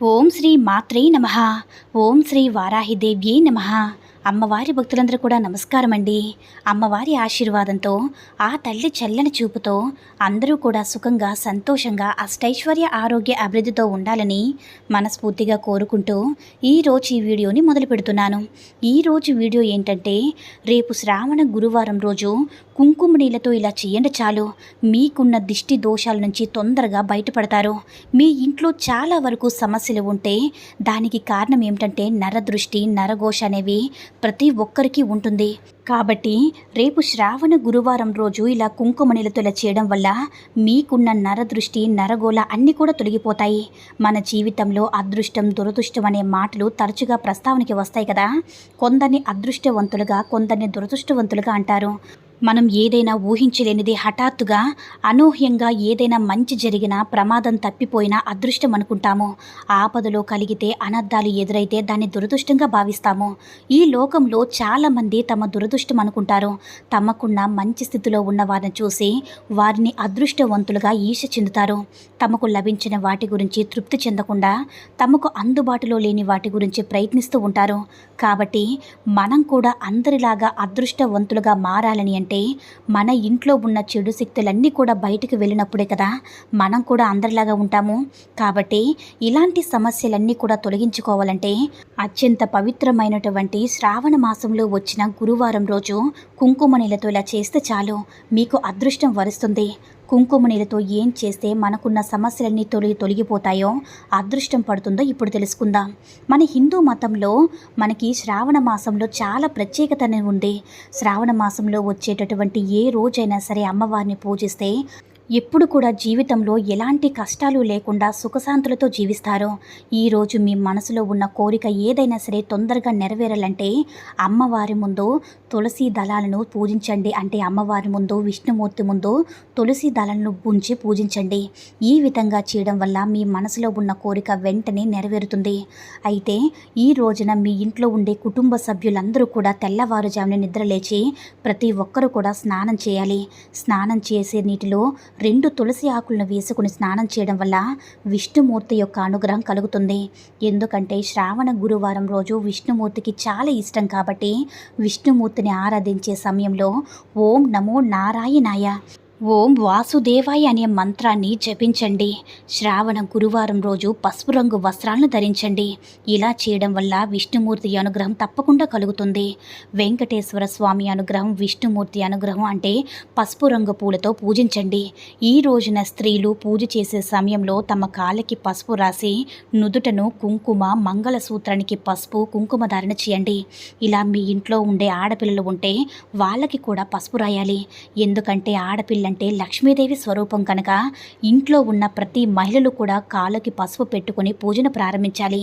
ఓం శ్రీ మాత్రే నమ ఓం శ్రీ వారాహిదేవ్యే నమ అమ్మవారి భక్తులందరూ కూడా నమస్కారం అండి అమ్మవారి ఆశీర్వాదంతో ఆ తల్లి చల్లని చూపుతో అందరూ కూడా సుఖంగా సంతోషంగా అష్టైశ్వర్య ఆరోగ్య అభివృద్ధితో ఉండాలని మనస్ఫూర్తిగా కోరుకుంటూ ఈరోజు ఈ వీడియోని మొదలు పెడుతున్నాను. ఈరోజు వీడియో ఏంటంటే రేపు శ్రావణ గురువారం రోజు కుంకుమ నీళ్ళతో ఇలా చేయండి చాలు. మీకున్న దిష్టి దోషాల నుంచి తొందరగా బయటపడతారు. మీ ఇంట్లో చాలా వరకు సమస్యలు ఉంటే దానికి కారణం ఏమిటంటే నరదృష్టి నరఘోష అనేవి ప్రతి ఒక్కరికి ఉంటుంది. కాబట్టి రేపు శ్రావణ గురువారం రోజు ఇలా కుంకుమ నీళ్ళతో ఇలా చేయడం వల్ల మీకున్న నరదృష్టి నరగోళ అన్నీ కూడా తొలగిపోతాయి. మన జీవితంలో అదృష్టం దురదృష్టం అనే మాటలు తరచుగా ప్రస్తావనకి వస్తాయి కదా. కొందరిని అదృష్టవంతులుగా కొందరిని దురదృష్టవంతులుగా అంటారు. మనం ఏదైనా ఊహించలేనిది హఠాత్తుగా అనూహ్యంగా ఏదైనా మంచి జరిగినా ప్రమాదం తప్పిపోయినా అదృష్టం అనుకుంటాము. ఆపదలో కలిగితే అనర్థాలు ఎదురైతే దాన్ని దురదృష్టంగా భావిస్తాము. ఈ లోకంలో చాలామంది తమ దురదృష్టం అనుకుంటారు. తమకున్న మంచి స్థితిలో ఉన్న వారిని చూసి వారిని అదృష్టవంతులుగా ఈశ చెందుతారు. తమకు లభించిన వాటి గురించి తృప్తి చెందకుండా తమకు అందుబాటులో లేని వాటి గురించి ప్రయత్నిస్తూ ఉంటారు. కాబట్టి మనం కూడా అందరిలాగా అదృష్టవంతులుగా మారాలని అంటే అంటే మన ఇంట్లో ఉన్న చెడు శక్తులన్నీ కూడా బయటకు వెళ్ళినప్పుడే కదా మనం కూడా అందరిలాగా ఉంటాము. కాబట్టి ఇలాంటి సమస్యలన్నీ కూడా తొలగించుకోవాలంటే అత్యంత పవిత్రమైనటువంటి శ్రావణ మాసంలో వచ్చిన గురువారం రోజు కుంకుమ నీళ్ళతో ఇలా చేస్తే చాలు. మీకు అదృష్టం వరుస్తుంది. కుంకుమ నీళ్ళతో ఏం చేస్తే మనకున్న సమస్యలన్నీ తొలగి తొలగిపోతాయో అదృష్టం పడుతుందో ఇప్పుడు తెలుసుకుందాం. మన హిందూ మతంలో మనకి శ్రావణ మాసంలో చాలా ప్రత్యేకత అనేది ఉంది. శ్రావణ మాసంలో వచ్చేటటువంటి ఏ రోజైనా సరే అమ్మవారిని పూజిస్తే ఎప్పుడు కూడా జీవితంలో ఎలాంటి కష్టాలు లేకుండా సుఖశాంతులతో జీవిస్తారు ఈరోజు మీ మనసులో ఉన్న కోరిక ఏదైనా సరే తొందరగా నెరవేరాలంటే అమ్మవారి ముందు తులసి దళాలను పూజించండి. అంటే అమ్మవారి ముందు విష్ణుమూర్తి ముందు తులసి దళాలను ఉంచి పూజించండి. ఈ విధంగా చేయడం వల్ల మీ మనసులో ఉన్న కోరిక వెంటనే నెరవేరుతుంది. అయితే ఈ రోజున మీ ఇంట్లో ఉండే కుటుంబ సభ్యులందరూ కూడా తెల్లవారుజామున నిద్రలేచి ప్రతి ఒక్కరూ కూడా స్నానం చేయాలి. స్నానం చేసే నీటిలో రెండు తులసి ఆకులను వేసుకుని స్నానం చేయడం వల్ల విష్ణుమూర్తి యొక్క అనుగ్రహం కలుగుతుంది. ఎందుకంటే శ్రావణ గురువారం రోజు విష్ణుమూర్తికి చాలా ఇష్టం కాబట్టి విష్ణుమూర్తిని ఆరాధించే సమయంలో ఓం నమో నారాయణాయ. ఓం వాసుదేవాయ అనే మంత్రాన్ని జపించండి. శ్రావణ గురువారం రోజు పసుపు రంగు వస్త్రాలను ధరించండి. ఇలా చేయడం వల్ల విష్ణుమూర్తి అనుగ్రహం తప్పకుండా కలుగుతుంది. వెంకటేశ్వర స్వామి అనుగ్రహం విష్ణుమూర్తి అనుగ్రహం అంటే పసుపు రంగు పూలతో పూజించండి. ఈ రోజున స్త్రీలు పూజ చేసే సమయంలో తమ కాళ్ళకి పసుపు రాసి నుదుటను కుంకుమ మంగళసూత్రానికి పసుపు కుంకుమ ధారణ చేయండి. ఇలా మీ ఇంట్లో ఉండే ఆడపిల్లలు ఉంటే వాళ్ళకి కూడా పసుపు రాయాలి. ఎందుకంటే ఆడపిల్ల అంటే లక్ష్మీదేవి స్వరూపం కనుక ఇంట్లో ఉన్న ప్రతి మహిళలు కూడా కాళ్ళకి పసుపు పెట్టుకొని పూజను ప్రారంభించాలి.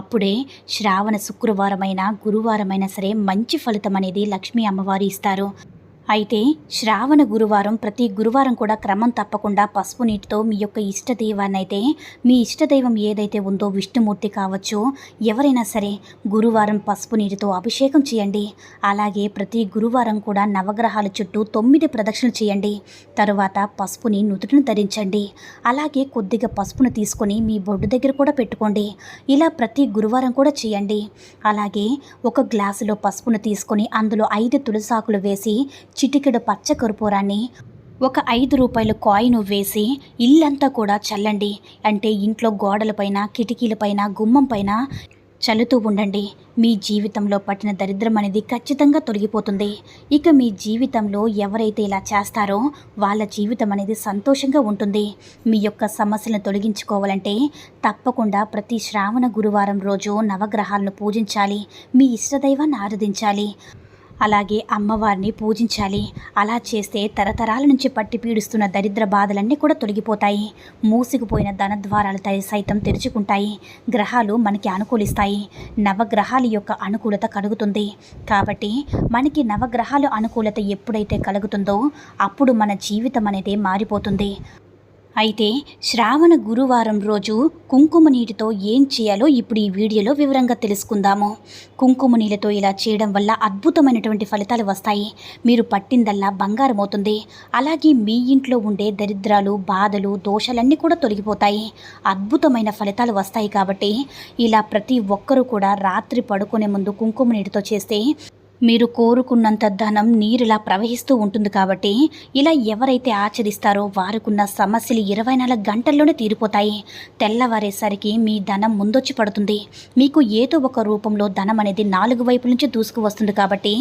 అప్పుడే శ్రావణ శుక్రవారమైన గురువారమైనా సరే మంచి ఫలితం అనేది లక్ష్మీ అమ్మవారు ఇస్తారు. అయితే శ్రావణ గురువారం ప్రతి గురువారం కూడా క్రమం తప్పకుండా పసుపు నీటితో మీ యొక్క ఇష్టదైవాన్నైతే అయితే మీ ఇష్టదైవం ఏదైతే ఉందో విష్ణుమూర్తి కావచ్చు ఎవరైనా సరే గురువారం పసుపు నీటితో అభిషేకం చేయండి. అలాగే ప్రతి గురువారం కూడా నవగ్రహాల చుట్టూ తొమ్మిది ప్రదక్షిణలు చేయండి. తరువాత పసుపుని నుదుటిని ధరించండి. అలాగే కొద్దిగా పసుపును తీసుకొని మీ బొడ్డు దగ్గర కూడా పెట్టుకోండి. ఇలా ప్రతి గురువారం కూడా చేయండి. అలాగే ఒక గ్లాసులో పసుపును తీసుకొని అందులో ఐదు తులసాకులు వేసి చిటికెడు పచ్చ కర్పూరాన్ని ఒక ఐదు రూపాయల కాయిన్ వేసి ఇల్లంతా కూడా చల్లండి. అంటే ఇంట్లో గోడలపైన కిటికీలపైన గుమ్మం పైన చల్లుతూ ఉండండి. మీ జీవితంలో పట్టిన దరిద్రం అనేది ఖచ్చితంగా తొలగిపోతుంది. ఇక మీ జీవితంలో ఎవరైతే ఇలా చేస్తారో వాళ్ళ జీవితం అనేది సంతోషంగా ఉంటుంది. మీ యొక్క సమస్యలను తొలగించుకోవాలంటే తప్పకుండా ప్రతి శ్రావణ గురువారం రోజు నవగ్రహాలను పూజించాలి. మీ ఇష్టదైవాన్ని ఆరాధించాలి. అలాగే అమ్మవారిని పూజించాలి. అలా చేస్తే తరతరాల నుంచి పట్టి పీడిస్తున్న దరిద్ర బాధలన్నీ కూడా తొలగిపోతాయి. మూసుకుపోయిన ధనద్వారాలు సైతం తెరుచుకుంటాయి. గ్రహాలు మనకి అనుకూలిస్తాయి. నవగ్రహాల యొక్క అనుకూలత కలుగుతుంది. కాబట్టి మనకి నవగ్రహాల అనుకూలత ఎప్పుడైతే కలుగుతుందో అప్పుడు మన జీవితం అనేది మారిపోతుంది. అయితే శ్రావణ గురువారం రోజు కుంకుమ నీటితో ఏం చేయాలో ఇప్పుడు ఈ వీడియోలో వివరంగా తెలుసుకుందాము. కుంకుమ నీళ్ళతో ఇలా చేయడం వల్ల అద్భుతమైనటువంటి ఫలితాలు వస్తాయి. మీరు పట్టిందల్లా బంగారం అవుతుంది. అలాగే మీ ఇంట్లో ఉండే దరిద్రాలు బాధలు దోషాలన్నీ కూడా తొలగిపోతాయి. అద్భుతమైన ఫలితాలు వస్తాయి కాబట్టి ఇలా ప్రతి ఒక్కరూ కూడా రాత్రి పడుకునే ముందు కుంకుమ నీటితో చేస్తే మీరు కోరుకున్నంత ధనం నీరులా ప్రవహిస్తూ ఉంటుంది కాబట్టి ఇలా ఎవరైతే ఆచరిస్తారో వారికున్న సమస్యలు ఇరవై నాలుగు గంటల్లోనే తీరిపోతాయి. తెల్లవారేసరికి మీ ధనం ముందొచ్చి పడుతుంది. మీకు ఏదో ఒక రూపంలో ధనం అనేది నాలుగు వైపుల నుంచి దూసుకు వస్తుంది కాబట్టి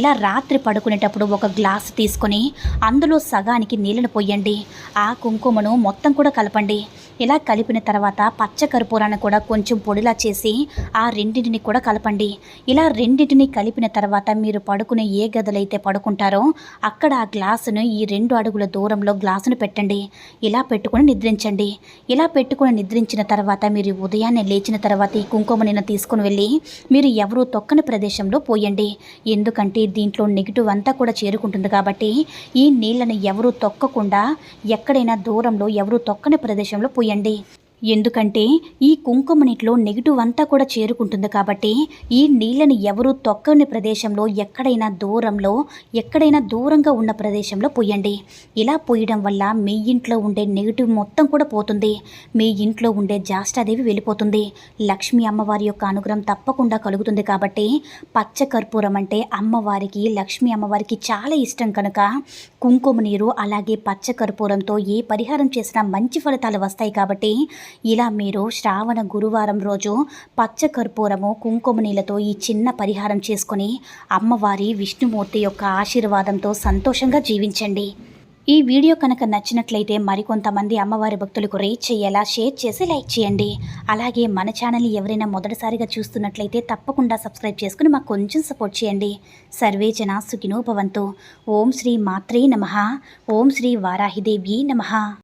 ఇలా రాత్రి పడుకునేటప్పుడు ఒక గ్లాస్ తీసుకొని అందులో సగానికి నీళ్ళను పోయండి. ఆ కుంకుమను మొత్తం కూడా కలపండి. ఇలా కలిపిన తర్వాత పచ్చ కర్పూరాన్ని కూడా కొంచెం పొడిలా చేసి ఆ రెండింటిని కూడా కలపండి. ఇలా రెండింటిని కలిపిన తర్వాత మీరు పడుకునే ఏ గదులైతే పడుకుంటారో అక్కడ ఆ గ్లాసును ఈ రెండు అడుగుల దూరంలో గ్లాసును పెట్టండి. ఇలా పెట్టుకుని నిద్రించండి. ఇలా పెట్టుకుని నిద్రించిన తర్వాత మీరు ఉదయాన్నే లేచిన తర్వాత ఈ కుంకుమని తీసుకొని వెళ్ళి మీరు ఎవరూ తొక్కని ప్రదేశంలో పోయండి. ఎందుకంటే దీంట్లో నెగిటివ్ అంతా కూడా చేరుకుంటుంది కాబట్టి ఈ నీళ్ళని ఎవరూ తొక్కకుండా ఎక్కడైనా దూరంలో ఎవరూ తొక్కని ప్రదేశంలో పోయండి. ఎందుకంటే ఈ కుంకుమ నీటిలో నెగిటివ్ అంతా కూడా చేరుకుంటుంది కాబట్టి ఈ నీళ్ళని ఎవరూ తొక్కని ప్రదేశంలో ఎక్కడైనా దూరంలో ఎక్కడైనా దూరంగా ఉన్న ప్రదేశంలో పోయండి. ఇలా పోయడం వల్ల మీ ఇంట్లో ఉండే నెగిటివ్ మొత్తం కూడా పోతుంది. మీ ఇంట్లో ఉండే జాస్టాదేవి వెళ్ళిపోతుంది. లక్ష్మీ అమ్మవారి యొక్క అనుగ్రహం తప్పకుండా కలుగుతుంది కాబట్టి పచ్చ కర్పూరం అంటే అమ్మవారికి లక్ష్మీ అమ్మవారికి చాలా ఇష్టం కనుక కుంకుమ నీరు అలాగే పచ్చ కర్పూరంతో ఏ పరిహారం చేసినా మంచి ఫలితాలు వస్తాయి కాబట్టి ఇలా మీరు శ్రావణ గురువారం రోజు పచ్చ కర్పూరము కుంకుమ నీళ్ళతో ఈ చిన్న పరిహారం చేసుకొని అమ్మవారి విష్ణుమూర్తి యొక్క ఆశీర్వాదంతో సంతోషంగా జీవించండి. ఈ వీడియో కనుక నచ్చినట్లయితే మరికొంతమంది అమ్మవారి భక్తులకు రీచ్ చేయేలా షేర్ చేసి లైక్ చేయండి. అలాగే మన ఛానల్ ఎవరైనా మొదటిసారిగా చూస్తున్నట్లయితే తప్పకుండా సబ్స్క్రైబ్ చేసుకుని మాకు కొంచెం సపోర్ట్ చేయండి. సర్వే జన సుఖినో భవంతు. ఓం శ్రీ మాత్రే నమ. ఓం శ్రీ వారాహిదేవి నమ.